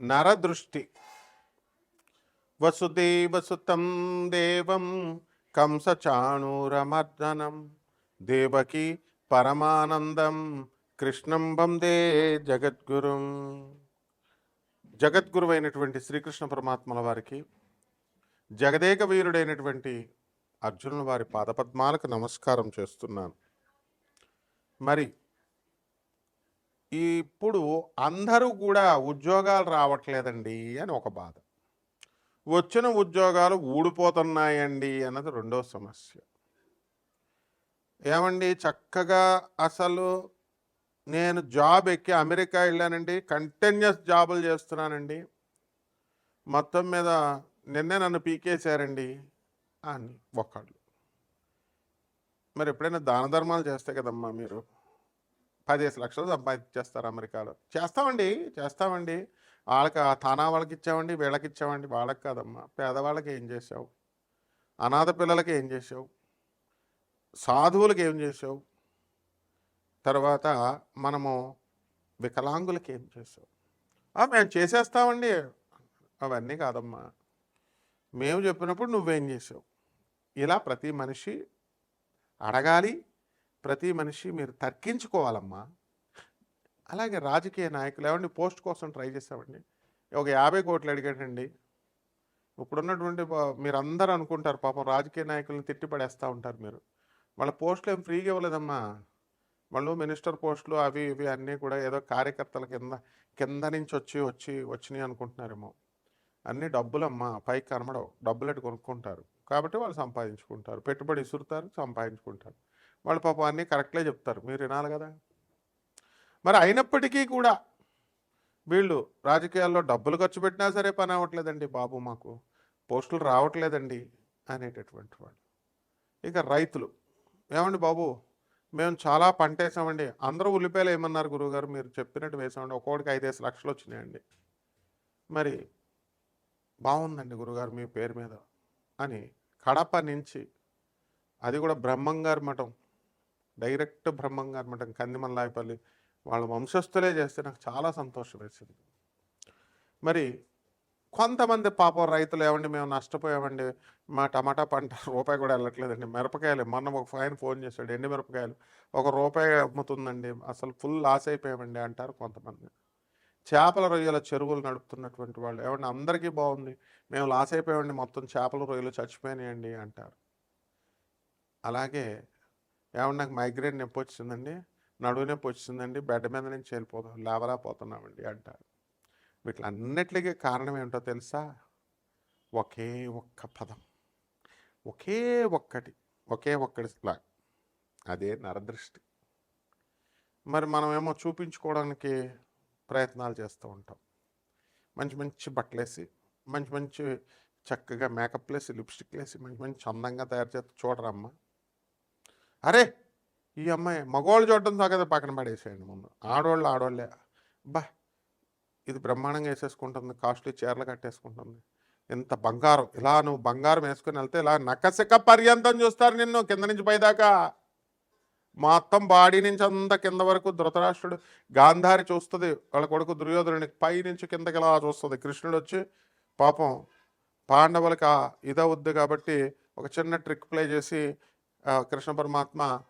నరదృష్టి. వసుదేవసుతం దేవం కంసచాణూరమర్దనం. దేవకి పరమానందం కృష్ణం వందే జగద్గురుం. జగద్గురువైనటువంటి శ్రీకృష్ణ పరమాత్మల వారికి జగదేక వీరుడైనటువంటి అర్జునుల వారి పాదపద్మాలకు నమస్కారం చేస్తున్నాను. మరి ఇప్పుడు అందరూ కూడా ఉద్యోగాలు రావట్లేదండి అని ఒక బాధ. వచ్చిన ఉద్యోగాలు ఊడిపోతున్నాయండి అన్నది రెండో సమస్య. ఏమండి? చక్కగా అసలు నేను జాబ్ ఎక్కి అమెరికా వెళ్ళానండి కంటిన్యూస్ జాబులు చేస్తున్నానండి. మొత్తం మీద నిన్నే నన్ను పీకేశారండి అని ఒకళ్ళు మరి ఎప్పుడైనా దాన ధర్మాలు చేస్తే కదమ్మా మీరు? పదిహేను లక్షలు సంపాదించేస్తారు అమెరికాలో. చేస్తామండి చేస్తామండి. వాళ్ళకి ఆ తానా వాళ్ళకి ఇచ్చామండి వీళ్ళకి ఇచ్చామండి. వాళ్ళకి కాదమ్మా పేదవాళ్ళకి ఏం చేసావు అనాథ పిల్లలకి ఏం చేసావు సాధువులకి ఏం చేసావు తర్వాత మనము వికలాంగులకి ఏం చేసావు మేము చేసేస్తామండి. అవన్నీ కాదమ్మా. మేము చెప్పినప్పుడు నువ్వేం చేసావు ఇలా ప్రతి మనిషి అడగాలి ప్రతి మనిషి మీరు తర్కించుకోవాలమ్మా అలాగే రాజకీయ నాయకులు ఏమండి పోస్ట్ కోసం ట్రై చేసామండి ఒక యాభై కోట్లు అడిగాడండి. ఇప్పుడున్నటువంటి మీరు అందరూ అనుకుంటారు పాపం రాజకీయ నాయకులను తిట్టిపడేస్తూ ఉంటారు మీరు. వాళ్ళ పోస్టులు ఏం ఫ్రీగా ఇవ్వలేదమ్మా. వాళ్ళు మినిస్టర్ పోస్టులు అవి ఇవి అన్నీ కూడా ఏదో కార్యకర్తల కింద కింద నుంచి వచ్చి వచ్చి వచ్చినాయి అనుకుంటున్నారేమో. అన్నీ డబ్బులమ్మా పైకి కనబడవు. డబ్బులు అటు కొనుక్కుంటారు. కాబట్టి వాళ్ళు సంపాదించుకుంటారు. పెట్టుబడి ఇసురుతారు సంపాదించుకుంటారు. వాళ్ళు పాపం అన్నీ కరెక్ట్లే చెప్తారు. మీరు వినాలి కదా. మరి అయినప్పటికీ కూడా వీళ్ళు రాజకీయాల్లో డబ్బులు ఖర్చు పెట్టినా సరే పని అవ్వట్లేదండి బాబు మాకు. పోస్టులు రావట్లేదండి అనేటటువంటి వాళ్ళు. ఇక రైతులు. ఏమండి బాబు? మేము చాలా పంట వేసామండి. అందరూ ఉల్లిపాయలు ఏమన్నారు గురువుగారు. మీరు చెప్పినట్టు వేసామండి. ఒక్కొక్కడికి ఐదేసి లక్షలు వచ్చినాయండి. మరి బాగుందండి గురుగారు మీ పేరు మీద అని కడప నుంచి అది కూడా బ్రహ్మంగారు మఠం. డైరెక్ట్ బ్రహ్మంగారి మఠం కందిమల్లాయపల్లి వాళ్ళ వంశస్థులే చేస్తే నాకు చాలా సంతోషం వేసింది. మరి కొంతమంది పాపం రైతులు ఏమండి మేము నష్టపోయామండి మా టమాటా పంట రూపాయి కూడా వెళ్ళట్లేదండి. మిరపకాయలు మొన్న ఒక ఫైన్ ఫోన్ చేశాడు ఎండి మిరపకాయలు? ఒక రూపాయి అమ్ముతుందండి అసలు ఫుల్ లాస్ అయిపోయామండి అంటారు కొంతమంది. చేపల రొయ్యల చెరువులు నడుపుతున్నటువంటి వాళ్ళు ఏమండి అందరికీ బాగుంది మేము లాస్ అయిపోయామండి మొత్తం చేపల రొయ్యలు చచ్చిపోయినాయండి అంటారు. అలాగే ఏమన్నా నాకు మైగ్రేన్ నొప్పి వచ్చిందండి? నడువు నొప్పి వచ్చిందండి. బెడ్ మీద నుంచి వెళ్ళిపోతాం లేవలేకపోతున్నామండి అంటారు వీటిలన్నిటికీ కారణం ఏంటో తెలుసా? ఒకే ఒక్క పదం. ఒకే ఒక్కటి. ఒకే ఒక్కటి లా. అదే నరదృష్టి. మరి మనమేమో చూపించుకోవడానికి ప్రయత్నాలు చేస్తూ ఉంటాం. మంచి మంచి బట్టలేసి మంచి మంచి చక్కగా మేకప్ వేసి లిప్స్టిక్ వేసి మంచి మంచి అందంగా తయారు చేస్తే చూడరమ్మా. అరే ఈ అమ్మాయి మగవాళ్ళు చూడటం సాగదు పక్కన పడేసేయండి ముందు. ఆడవాళ్ళు ఆడవాళ్ళే. బా ఇది బ్రహ్మాండంగా వేసేసుకుంటుంది. కాస్ట్లీ చీరలు కట్టేసుకుంటుంది. ఇంత బంగారం. ఇలా నువ్వు బంగారం వేసుకుని వెళ్తే ఇలా నకసిక పర్యంతం చూస్తారు నిన్ను కింద నుంచి పైదాకా. మొత్తం బాడీ నుంచి అంతా కింద వరకు ధృతరాష్ట్రుడు గాంధారి చూస్తుంది. వాళ్ళ కొడుకు దుర్యోధనుడికి పై నుంచి కిందకి ఇలా చూస్తుంది. కృష్ణుడు వచ్చి పాపం పాండవులకి ఇదవుద్ది కాబట్టి ఒక చిన్న ట్రిక్ ప్లే చేసి కృష్ణ పరమాత్మ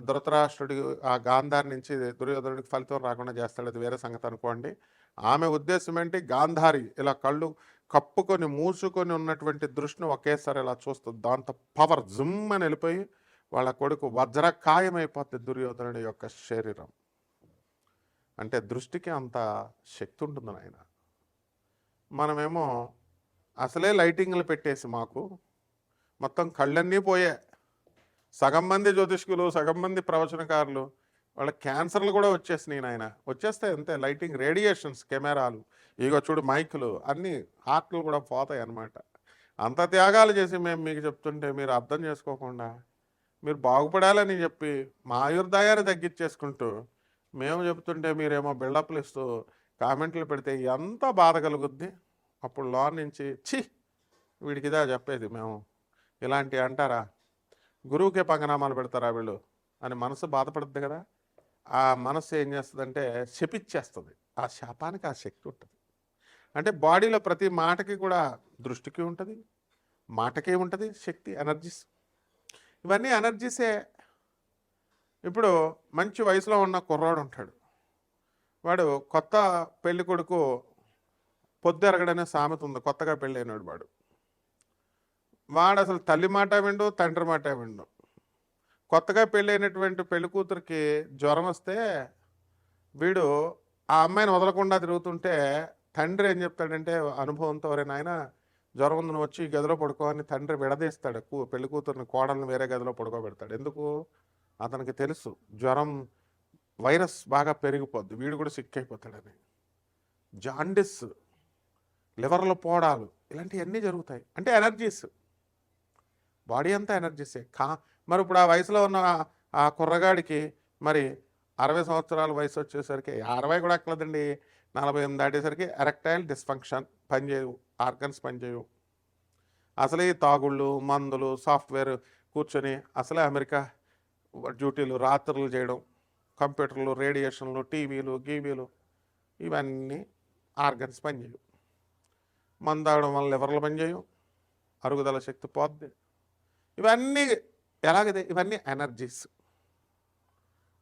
ధృతరాష్ట్రుడి ఆ గాంధారి నుంచి దుర్యోధనుడికి ఫలితం రాకుండా చేస్తాడు. అది వేరే సంగతి అనుకోండి. ఆమె ఉద్దేశం ఏంటి? గాంధారి ఇలా కళ్ళు కప్పుకొని మూసుకొని ఉన్నటువంటి దృష్టిని ఒకేసారి ఇలా చూస్తుంది దాంతో పవర్ జుమ్ అని వెళ్ళిపోయి వాళ్ళ కొడుకు వజ్రకాయమైపోతుంది దుర్యోధనుడి యొక్క శరీరం. అంటే దృష్టికి అంత శక్తి ఉంటుంది నాయన. మనమేమో అసలే లైటింగ్లు పెట్టేసి మాకు మొత్తం కళ్ళన్నీ పోయే సగం మంది జ్యోతిష్కులు సగం మంది ప్రవచనకారులు వాళ్ళ క్యాన్సర్లు కూడా వచ్చేసినాయి నాయన. వచ్చేస్తాయి అంతే. లైటింగ్ రేడియేషన్స్ కెమెరాలు ఇగో చూడు మైకులు అన్నీ హార్ట్లు కూడా పోతాయి అన్నమాట అంత త్యాగాలు చేసి మేము మీకు చెప్తుంటే మీరు అర్థం చేసుకోకుండా మీరు బాగుపడాలని చెప్పి మా ఆయుర్దాయాన్ని తగ్గించేసుకుంటూ మేము చెప్తుంటే మీరేమో బిల్డప్లు ఇస్తూ కామెంట్లు పెడితే ఎంత బాధ కలుగుద్ది. అప్పుడు లోన్ నుంచి ఛీ వీడికిదా చెప్పేది మేము. ఇలాంటివి అంటారా? గురువుకే పంగనామాలు పెడతారా వీళ్ళు? అని మనసు బాధపడుతుంది కదా. ఆ మనసు ఏం చేస్తుందంటే శపిచ్చేస్తుంది ఆ శాపానికి ఆ శక్తి ఉంటుంది. అంటే బాడీలో ప్రతి మాటకి కూడా దృష్టికి ఉంటుంది. మాటకే ఉంటుంది. శక్తి ఎనర్జీస్. ఇవన్నీ ఎనర్జీసే. ఇప్పుడు మంచి వయసులో ఉన్న కుర్రాడు ఉంటాడు. వాడు కొత్త పెళ్ళి కొడుకు పొద్దు ఎరగడనే సామెత ఉంది. కొత్తగా పెళ్ళైనాడు వాడు. వాడు అసలు తల్లి మాట విండు తండ్రి మాట విండు. కొత్తగా పెళ్ళైనటువంటి పెళ్ళి కూతురికి జ్వరం వస్తే వీడు ఆ అమ్మాయిని వదలకుండా తిరుగుతుంటే తండ్రి ఏం చెప్తాడంటే అనుభవంతో నాయన జ్వరం ఉందని వచ్చి గదిలో పడుకో అని తండ్రి విడదీస్తాడు. కూ పెళ్ళి కూతురుని కోడల్ని వేరే గదిలో పడుకోబెడతాడు. ఎందుకు? అతనికి తెలుసు జ్వరం వైరస్ బాగా పెరిగిపోద్ది. వీడు కూడా సిక్ అయిపోతాడని. జాండిస్ లివర్లో పోడాలు ఇలాంటివన్నీ జరుగుతాయి. అంటే ఎనర్జీస్ బాడీ అంతా ఎనర్జీసే. కా మరి ఇప్పుడు ఆ వయసులో ఉన్న ఆ- కుర్రగాడికి మరి అరవై సంవత్సరాల వయసు వచ్చేసరికి అరవై కూడా ఎక్కలేదండి. నలభై ఎనిమిది దాటేసరికి ఎరెక్టైల్ డిస్ఫంక్షన్ పనిచేయవు ఆర్గన్స్ పనిచేయవు అసలే ఈ తాగుళ్ళు మందులు సాఫ్ట్వేర్ కూర్చొని అసలే అమెరికా డ్యూటీలు రాత్రులు చేయడం కంప్యూటర్లు రేడియేషన్లు టీవీలు గీవీలు ఇవన్నీ ఆర్గన్స్ పనిచేయవు మందు తాగడం వల్ల లివర్లు పనిచేయవు అరుగుదల శక్తి పోద్ది. ఇవన్నీ ఎలాగదే? ఇవన్నీ ఎనర్జీస్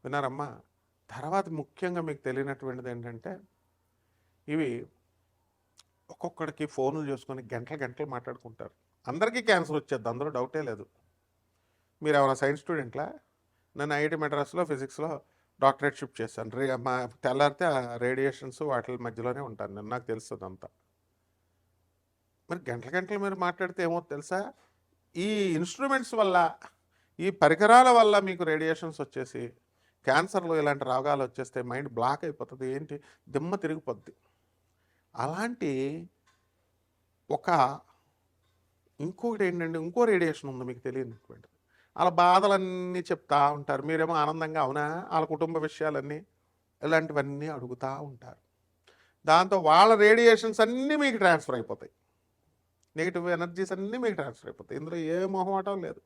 విన్నారమ్మా? తర్వాత ముఖ్యంగా మీకు తెలియనటువంటిది ఏంటంటే ఇవి ఒక్కొక్కడికి ఫోన్లు చేసుకొని గంటలు గంటలు మాట్లాడుకుంటారు. అందరికీ క్యాన్సర్ వచ్చేది అందులో డౌటే లేదు. మీరు ఏమైనా సైన్స్ స్టూడెంట్లా నేను ఐఐటి మెడ్రాస్లో ఫిజిక్స్లో డాక్టరేట్ షిఫ్ట్ చేశాను. రే మా తెల్లారితే రేడియేషన్స్ వాటి మధ్యలోనే ఉంటాను నేను. నాకు తెలుస్తుంది అంతా మరి గంటల గంటలు మీరు మాట్లాడితే ఏమో తెలుసా? ఈ ఇన్స్ట్రుమెంట్స్ వల్ల ఈ పరికరాల వల్ల మీకు రేడియేషన్స్ వచ్చేసి క్యాన్సర్లు ఇలాంటి రోగాలు వచ్చేస్తే మైండ్ బ్లాక్ అయిపోతుంది ఏంటి? దిమ్మ తిరిగిపోద్ది. అలాంటి ఒక ఇంకొకటి ఏంటంటే ఇంకో రేడియేషన్ ఉంది మీకు తెలియనటువంటిది. వాళ్ళ బాధలన్నీ చెప్తా ఉంటారు. మీరేమో ఆనందంగా అవునా? వాళ్ళ కుటుంబ విషయాలన్నీ ఇలాంటివన్నీ అడుగుతూ ఉంటారు. దాంతో వాళ్ళ రేడియేషన్స్ అన్నీ మీకు ట్రాన్స్ఫర్ అయిపోతాయి. నెగిటివ్ ఎనర్జీస్ అన్నీ మీకు ట్రాన్స్ఫర్ అయిపోతాయి. ఇందులో ఏ మొహమాటం లేదు.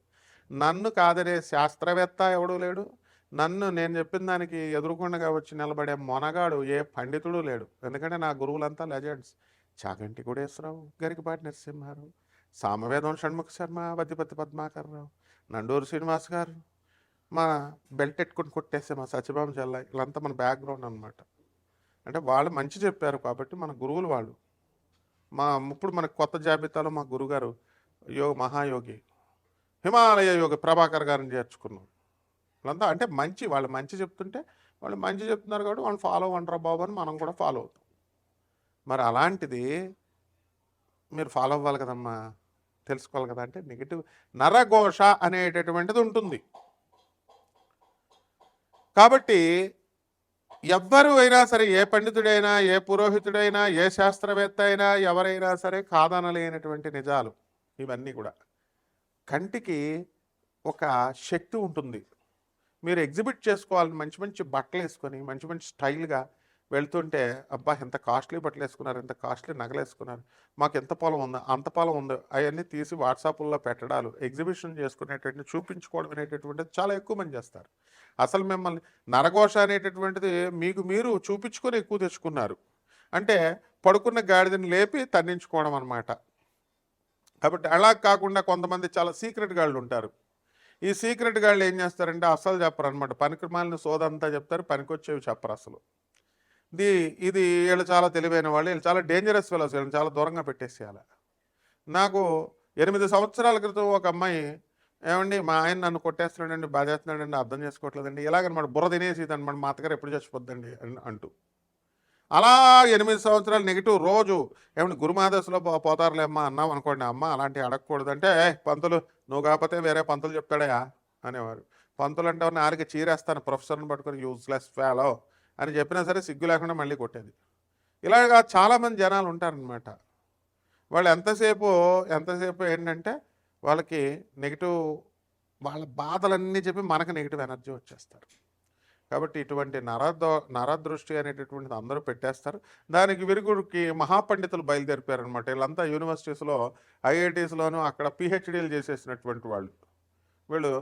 నన్ను కాదనే శాస్త్రవేత్త ఎవడూ లేడు. నన్ను నేను చెప్పిన దానికి ఎదురుకుండా వచ్చి నిలబడే మొనగాడు ఏ పండితుడు లేడు. ఎందుకంటే నా గురువులంతా లెజెండ్స్. చాగంటి గుడేశ్వరరావు గరికపాటి నరసింహారావు సామవేదం షణ్ముఖ శర్మ వద్దిపతి పద్మాకర్రావు నండూరు శ్రీనివాస్ గారు మా బెల్ట్ ఎట్టుకుని కొట్టేసే మా సత్యభామ చెల్ల వీళ్ళంతా మన బ్యాక్గ్రౌండ్ అనమాట అంటే వాళ్ళు మంచి చెప్పారు కాబట్టి మన గురువులు వాళ్ళు. మా ఇప్పుడు మన కొత్త జాబితాలో మా గురుగారు యోగ మహాయోగి హిమాలయ యోగి ప్రభాకర్ గారిని చేర్చుకున్నాం. వాళ్ళంతా అంటే మంచి వాళ్ళు మంచి చెప్తుంటే వాళ్ళు మంచి చెప్తున్నారు కాబట్టి వాళ్ళు ఫాలో అవ్వంటారా బాబు అని మనం కూడా ఫాలో అవుతాం. మరి అలాంటిది మీరు ఫాలో అవ్వాలి కదమ్మా తెలుసుకోవాలి కదా అంటే నెగిటివ్ నరఘోష అనేటటువంటిది ఉంటుంది. కాబట్టి ఎవ్వరు అయినా సరే ఏ పండితుడైనా ఏ పురోహితుడైనా ఏ శాస్త్రవేత్త అయినా ఎవరైనా సరే కాదనలేనటువంటి నిజాలు ఇవన్నీ కూడా. కంటికి ఒక శక్తి ఉంటుంది. మీరు ఎగ్జిబిట్ చేసుకోవాలని మంచి మంచి బట్టలు వేసుకొని మంచి మంచి స్టైల్గా వెళ్తుంటే అబ్బా ఎంత కాస్ట్లీ బట్టలు వేసుకున్నారు ఎంత కాస్ట్లీ నగలు వేసుకున్నారు మాకు ఎంత పొలం ఉందో అంత పొలం ఉందో అవన్నీ తీసి వాట్సాప్లో పెట్టడాలు ఎగ్జిబిషన్ చేసుకునేటువంటి చూపించుకోవడం అనేటటువంటిది చాలా ఎక్కువ మంది చేస్తారు. అసలు మిమ్మల్ని నరఘోష అనేటటువంటిది మీకు మీరు చూపించుకొని ఎక్కువ తెచ్చుకున్నారు. అంటే పడుకున్న గాడిదని లేపి తన్నించుకోవడం అనమాట కాబట్టి అలా కాకుండా కొంతమంది చాలా సీక్రెట్ గాళ్ళు ఉంటారు. ఈ సీక్రెట్ గాళ్ళు ఏం చేస్తారంటే అసలు చెప్పరు అనమాట పనికిమాలిన సోదంతా చెప్తారు పనికొచ్చేవి చెప్పరు అసలు. ఇది ఇది వీళ్ళు చాలా తెలివైన వాళ్ళు వీళ్ళు చాలా డేంజరస్ ఫెలోస్ వీళ్ళని చాలా దూరంగా పెట్టేసేయాలి. నాకు ఎనిమిది సంవత్సరాల క్రితం ఒక అమ్మాయి ఏమండి? మా ఆయన నన్ను కొట్టేస్తున్నాడండి బాధేస్తున్నాడండి అర్థం చేసుకోవట్లేదండి. ఇలాగనమాట బుర్ర తినేసి అనమాట మా అత్తగారు ఎప్పుడు చచ్చిపోద్దండి అని అంటూ. అలా ఎనిమిది సంవత్సరాలు నెగిటివ్ రోజు. ఏమంటే గురుమాదశలో పో పోతారులే అమ్మ అన్నాం అనుకోండి అమ్మ అలాంటివి అడగకూడదు అంటే పంతులు నువ్వు కాకపోతే వేరే పంతులు చెప్తాడయా అనేవారు. పంతులు అంటే నాలుగు చీరేస్తాను ప్రొఫెసర్ని పట్టుకొని యూస్లెస్ ఫేలో అని చెప్పినా సరే సిగ్గు లేకుండా మళ్ళీ కొట్టేది. ఇలాగా చాలామంది జనాలు ఉంటారనమాట వాళ్ళు ఎంతసేపు ఎంతసేపు ఏంటంటే వాళ్ళకి నెగిటివ్ వాళ్ళ బాధలన్నీ చెప్పి మనకు నెగిటివ్ ఎనర్జీ వచ్చేస్తారు. కాబట్టి ఇటువంటి నరదో నరదృష్టి అనేటటువంటిది అందరూ పెట్టేస్తారు. దానికి విరుగుడికి మహాపండితులు బయలుదేరిపారనమాట వీళ్ళంతా యూనివర్సిటీస్లో ఐఐటీస్లోనూ అక్కడ పిహెచ్డీలు చేసేసినటువంటి వాళ్ళు. వీళ్ళు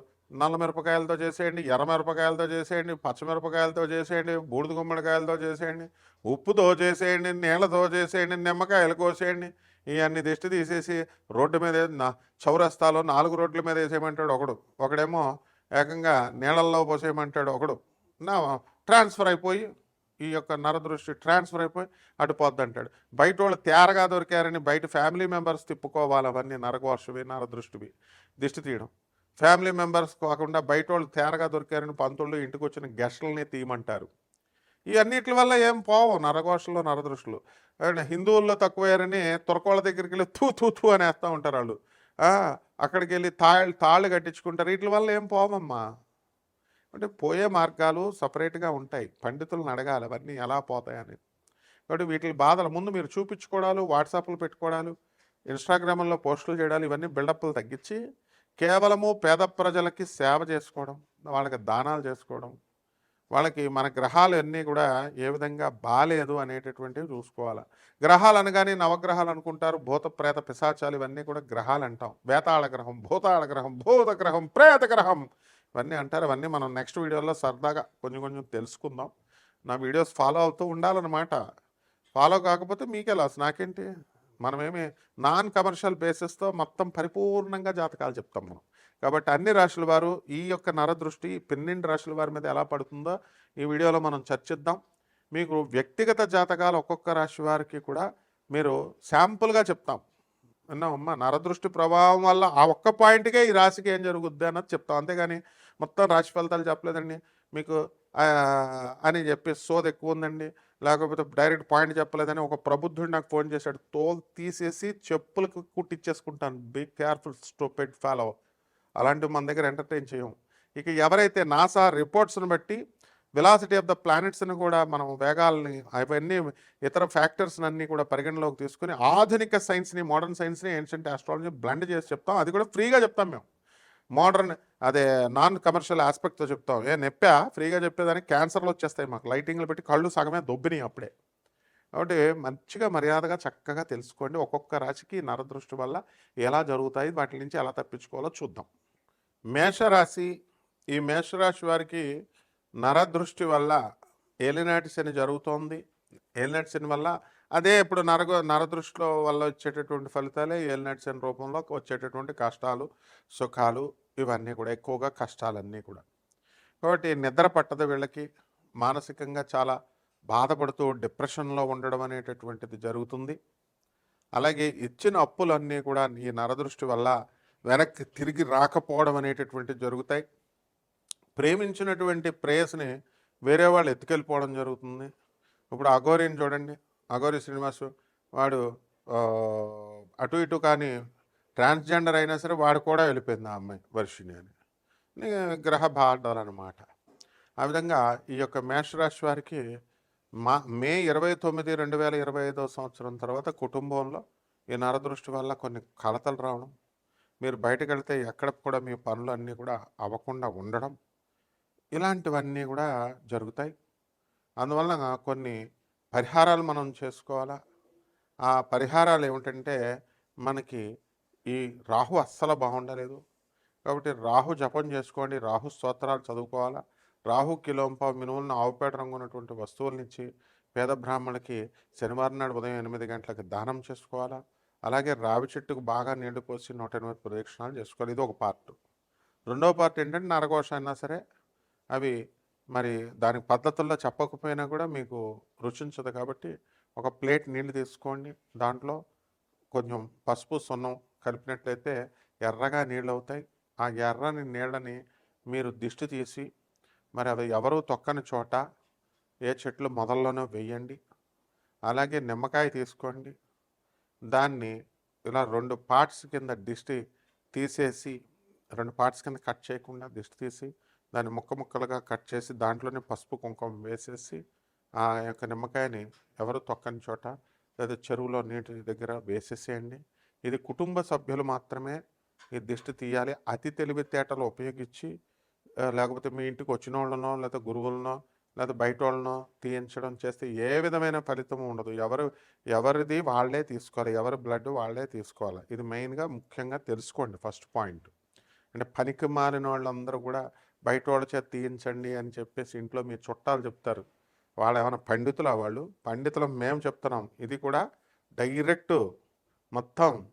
నల్ల మిరపకాయలతో చేసేయండి ఎర్ర మిరపకాయలతో చేసేయండి పచ్చమిరపకాయలతో చేసేయండి బూడిద గుమ్మడికాయలతో చేసేయండి ఉప్పుతో చేసేయండి నీళ్ళతో చేసేయండి నిమ్మకాయలు కోసేయండి ఇవన్నీ దిష్టి తీసేసి రోడ్డు మీద నా- చౌరస్తాలో నాలుగు రోడ్ల మీద వేసేయమంటాడు ఒకడు. ఒకడేమో ఏకంగా నీళ్ళల్లో పోసేయమంటాడు ఒకడు. నా ట్రాన్స్ఫర్ అయిపోయి ఈ యొక్క నరదృష్టి ట్రాన్స్ఫర్ అయిపోయి అటుపోద్ది అంటాడు బయట వాళ్ళు తేరగా దొరికారని బయట ఫ్యామిలీ మెంబర్స్ తిప్పుకోవాలి అవన్నీ నరకవర్షవి నరదృష్టివి. దిష్టి తీయడం. ఫ్యామిలీ మెంబర్స్ కాకుండా బయట వాళ్ళు తేరగా దొరికారని పంతుళ్ళు ఇంటికి వచ్చిన గెస్టులని తీయమంటారు. ఇవన్నిటి వల్ల ఏం పోవు నరఘోషలు నరదృష్టులు. హిందువుల్లో తక్కువయ్యారని తురకోళ్ళ దగ్గరికి వెళ్ళి తూ తూ తూ అనేస్తూ ఉంటారు వాళ్ళు. అక్కడికి వెళ్ళి తాళ్ళు తాళ్ళు కట్టించుకుంటారు. వీటి వల్ల ఏం పోవమ్మా? అంటే పోయే మార్గాలు సపరేట్గా ఉంటాయి. పండితులను అడగాలి అవన్నీ ఎలా పోతాయని. కాబట్టి వీటి బాధలు ముందు మీరు చూపించుకోవడాలు వాట్సాప్లు పెట్టుకోవడాలు ఇన్స్టాగ్రామ్లో పోస్టులు చేయడాలు ఇవన్నీ బిల్డప్లు తగ్గించి కేవలము పేద ప్రజలకి సేవ చేసుకోవడం వాళ్ళకి దానాలు చేసుకోవడం వాళ్ళకి మన గ్రహాలు అన్నీ కూడా ఏ విధంగా బాలేదు అనేటటువంటివి చూసుకోవాలి. గ్రహాలు అనగానే నవగ్రహాలు అనుకుంటారు భూత ప్రేత పిశాచాలు ఇవన్నీ కూడా గ్రహాలు అంటాం వేతాళ గ్రహం భూతాళ గ్రహం భూత గ్రహం ప్రేత గ్రహం ఇవన్నీ అంటారు. అవన్నీ మనం నెక్స్ట్ వీడియోలో సరదాగా కొంచెం కొంచెం తెలుసుకుందాం. నా వీడియోస్ ఫాలో అవుతూ ఉండాలన్నమాట. ఫాలో కాకపోతే మీకే లాస్. నాకేంటి? మనమేమి నాన్ కమర్షియల్ బేసిస్తో మొత్తం పరిపూర్ణంగా జాతకాలు చెప్తాం మనం. కాబట్టి అన్ని రాశుల వారు ఈ యొక్క నరదృష్టి పన్నెండు రాశుల వారి మీద ఎలా పడుతుందో ఈ వీడియోలో మనం చర్చిద్దాం. మీకు వ్యక్తిగత జాతకాలు ఒక్కొక్క రాశి వారికి కూడా మీరు శాంపుల్గా చెప్తాం. విన్నామమ్మా నరదృష్టి ప్రభావం వల్ల ఆ ఒక్క పాయింట్కే ఈ రాశికి ఏం జరుగుద్ది అన్నది చెప్తాం. అంతేగాని మొత్తం రాశి ఫలితాలు చెప్పలేదండి. మీకు అని చెప్పి సోది ఎక్కువ ఉందండి. లేకపోతే డైరెక్ట్ పాయింట్ చెప్పలేదని ఒక ప్రబుద్ధుడు నాకు ఫోన్ చేశాడు. తోలు తీసేసి చెప్పులకు కుట్టిచ్చేసుకుంటాను. Be careful stopped follow. అలాంటివి మన దగ్గర ఎంటర్టైన్ చేయం. ఇక ఎవరైతే నాసా రిపోర్ట్స్ని బట్టి వెలాసిటీ ఆఫ్ ద ప్లానెట్స్ని కూడా మనం వేగాలని అవన్నీ ఇతర ఫ్యాక్టర్స్ని అన్నీ కూడా పరిగణలోకి తీసుకుని ఆధునిక సైన్స్ని మోడర్న్ సైన్స్ని ఏన్షియంట్ ఆస్ట్రాలజీ బ్లెండ్ చేసి చెప్తాం. అది కూడా ఫ్రీగా చెప్తాం మేము. మోడర్న్ అదే నాన్ కమర్షియల్ ఆస్పెక్ట్తో చెప్తాం. ఏ నెప్పా? ఫ్రీగా చెప్పేదానికి క్యాన్సర్లు వచ్చేస్తాయి మాకు. లైటింగ్లు పెట్టి కళ్ళు సగమే దొబ్బినాయి అప్పుడే. కాబట్టి మంచిగా మర్యాదగా చక్కగా తెలుసుకోండి. ఒక్కొక్క రాశికి నరదృష్టి వల్ల ఎలా జరుగుతాయి వాటి నుంచి ఎలా తప్పించుకోవాలో చూద్దాం. మేషరాశి ఈ మేషరాశి వారికి నరదృష్టి వల్ల ఏలినాటి శని జరుగుతోంది. ఏలినాటి శని వల్ల అదే ఇప్పుడు నరగ నరదృష్టిలో వల్ల వచ్చేటటువంటి ఫలితాలే ఏలినాటి శని రూపంలో వచ్చేటటువంటి కష్టాలు సుఖాలు ఇవన్నీ కూడా ఎక్కువగా కష్టాలన్నీ కూడా. కాబట్టి నిద్ర పట్టదు వీళ్ళకి. మానసికంగా చాలా బాధపడుతూ డిప్రెషన్లో ఉండడం అనేటటువంటిది జరుగుతుంది. అలాగే ఇచ్చిన అప్పులన్నీ కూడా ఈ నరదృష్టి వల్ల వెనక్కి తిరిగి రాకపోవడం అనేటటువంటి జరుగుతాయి. ప్రేమించినటువంటి ప్రేయస్ని వేరే వాళ్ళు ఎత్తుకెళ్ళిపోవడం జరుగుతుంది. ఇప్పుడు అఘోరిని చూడండి. అఘోరి శ్రీనివాస్ వాడు అటు ఇటు కానీ ట్రాన్స్జెండర్ అయినా సరే వాడు కూడా వెళ్ళిపోయింది ఆ అమ్మాయి వర్షిని అని. గ్రహ బాధలు ఆ విధంగా ఈ యొక్క మేషరాశి వారికి మా మే ఇరవై తొమ్మిది రెండు వేల ఇరవై ఐదో సంవత్సరం తర్వాత కుటుంబంలో ఈ నరదృష్టి వల్ల కొన్ని కలతలు రావడం మీరు బయటకు వెళ్తే ఎక్కడ కూడా మీ పనులు అన్నీ కూడా అవ్వకుండా ఉండడం ఇలాంటివన్నీ కూడా జరుగుతాయి. అందువలన కొన్ని పరిహారాలు మనం చేసుకోవాలా? ఆ పరిహారాలు ఏమిటంటే మనకి ఈ రాహు అస్సలు బాగుండలేదు. కాబట్టి రాహు జపం చేసుకోండి రాహు స్తోత్రాలు చదువుకోవాలా? రాహు కిలోంప మినువులను ఆవుపేట రంగు ఉన్నటువంటి వస్తువులనిచ్చి పేద బ్రాహ్మణులకి శనివారం నాడు ఉదయం ఎనిమిది గంటలకు దానం చేసుకోవాలా? అలాగే రావి చెట్టుకు బాగా నీళ్ళు పోసి నూట ఎనిమిది ప్రదక్షిణాలు చేసుకోవాలి. ఇది ఒక పార్ట్. రెండవ పార్ట్ ఏంటంటే నరఘోష అయినా సరే అవి మరి దానికి పద్ధతుల్లో చెప్పకపోయినా కూడా మీకు రుచించదు కాబట్టి ఒక ప్లేట్ నీళ్ళు తీసుకోండి. దాంట్లో కొంచెం పసుపు సున్నం కలిపినట్లయితే ఎర్రగా నీళ్ళు అవుతాయి ఆ ఎర్రని నీళ్ళని మీరు దిష్టి తీసి మరి అవి ఎవరు తొక్కని చోట ఏ చెట్లు మొదల్లోనో వేయండి. అలాగే నిమ్మకాయ తీసుకోండి. దాన్ని ఇలా రెండు పార్ట్స్ కింద దిష్టి తీసేసి రెండు పార్ట్స్ కింద కట్ చేయకుండా దిష్టి తీసి దాన్ని ముక్క ముక్కలుగా కట్ చేసి దాంట్లోనే పసుపు కుంకుమ వేసేసి ఆ యొక్క నిమ్మకాయని ఎవరు తొక్కని చోట లేదా చెరువులో నీటి దగ్గర వేసేసేయండి. ఇది కుటుంబ సభ్యులు మాత్రమే ఈ దిష్టి తీయాలి. అతి తెలివితేటలు ఉపయోగించి లేకపోతే మీ ఇంటికి వచ్చిన వాళ్ళనో లేదా గురువులనో లేదా బయట వాళ్ళనో తీయించడం చేస్తే ఏ విధమైన ఫలితం ఉండదు. ఎవరు ఎవరిది వాళ్ళే తీసుకోవాలి. ఎవరి బ్లడ్ వాళ్ళే తీసుకోవాలి. ఇది మెయిన్గా ముఖ్యంగా తెలుసుకోండి ఫస్ట్ పాయింట్. అంటే పనికి మారిన వాళ్ళందరూ కూడా బయట వాళ్ళ చేత తీయించండి అని చెప్పేసి ఇంట్లో మీ చుట్టాలు చెప్తారు. వాళ్ళు ఏమైనా పండితులా వాళ్ళు? పండితులు మేము చెప్తున్నాం. ఇది కూడా డైరెక్ట్ మొత్తం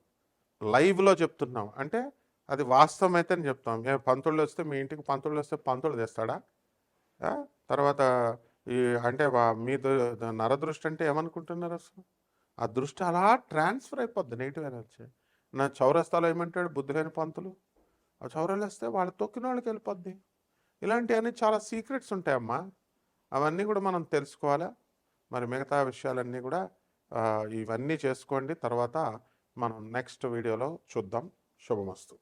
లైవ్లో చెప్తున్నాం. అంటే అది వాస్తవం అయితే చెప్తాం. మేము పంతుళ్ళు వస్తే మీ ఇంటికి పంతుళ్ళు వస్తే పంతులు తెస్తాడా? తర్వాత ఈ అంటే మీ నరదృష్టి అంటే ఏమనుకుంటున్నారు అసలు? ఆ దృష్టి అలా ట్రాన్స్ఫర్ అయిపోద్ది నెగిటివ్ ఎనర్జీ. నా చౌరస్తాలో ఏమంటాడు బుద్ధి లేని పంతులు? ఆ చౌరాలు వేస్తే వాళ్ళు తొక్కిన వాళ్ళకి వెళ్ళిపోద్ది. ఇలాంటివన్నీ చాలా సీక్రెట్స్ ఉంటాయమ్మా. అవన్నీ కూడా మనం తెలుసుకోవాలా? మరి మిగతా విషయాలన్నీ కూడా ఇవన్నీ చేసుకోండి. తర్వాత మనం నెక్స్ట్ వీడియోలో చూద్దాం. శుభమస్తు.